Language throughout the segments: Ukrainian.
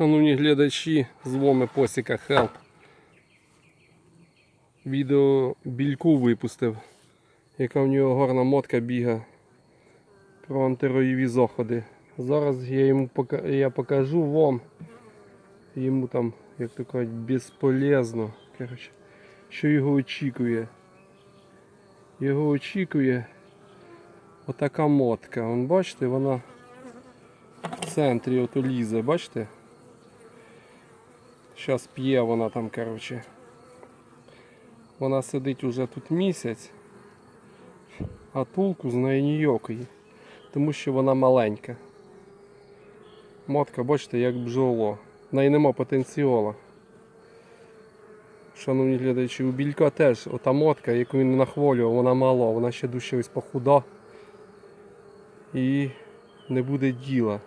Шановні глядачі, з вами Посіка Хелп. Відео більку випустив, яка в нього гарна мотка біга про антироєві заходи. Зараз я йому пока- я покажу вам. Йому там, як то кажуть, безполезно. Коротше, що його очікує. Його очікує отака мотка. Вон, бачите, вона в центрі ото лізе, бачите? Зараз п'є вона там, коротше. Вона сидить уже тут місяць, а толку з неї ніякої, тому що вона маленька. Мотка, бачите, як бджоло. В неї нема потенціалу. Шановні глядачі, у білька теж ота мотка, яку він нахволював, вона мала, вона ще дужче ось похуда. І не буде діла.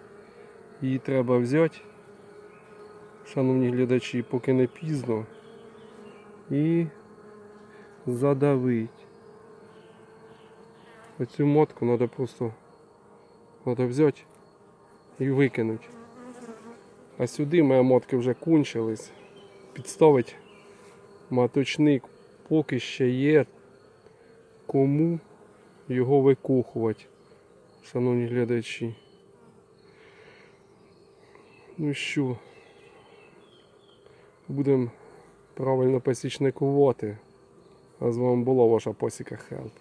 Її треба взяти, шановні глядачі, поки не пізно. І задавити. Оцю мотку треба просто треба взяти і викинути. А сюди моя мотки вже кончились. Підставить маточник поки ще є кому його викохувати, шановні глядачі. Ну що, будемо правильно посічникувати. А з вами була ваша посіка Хелп.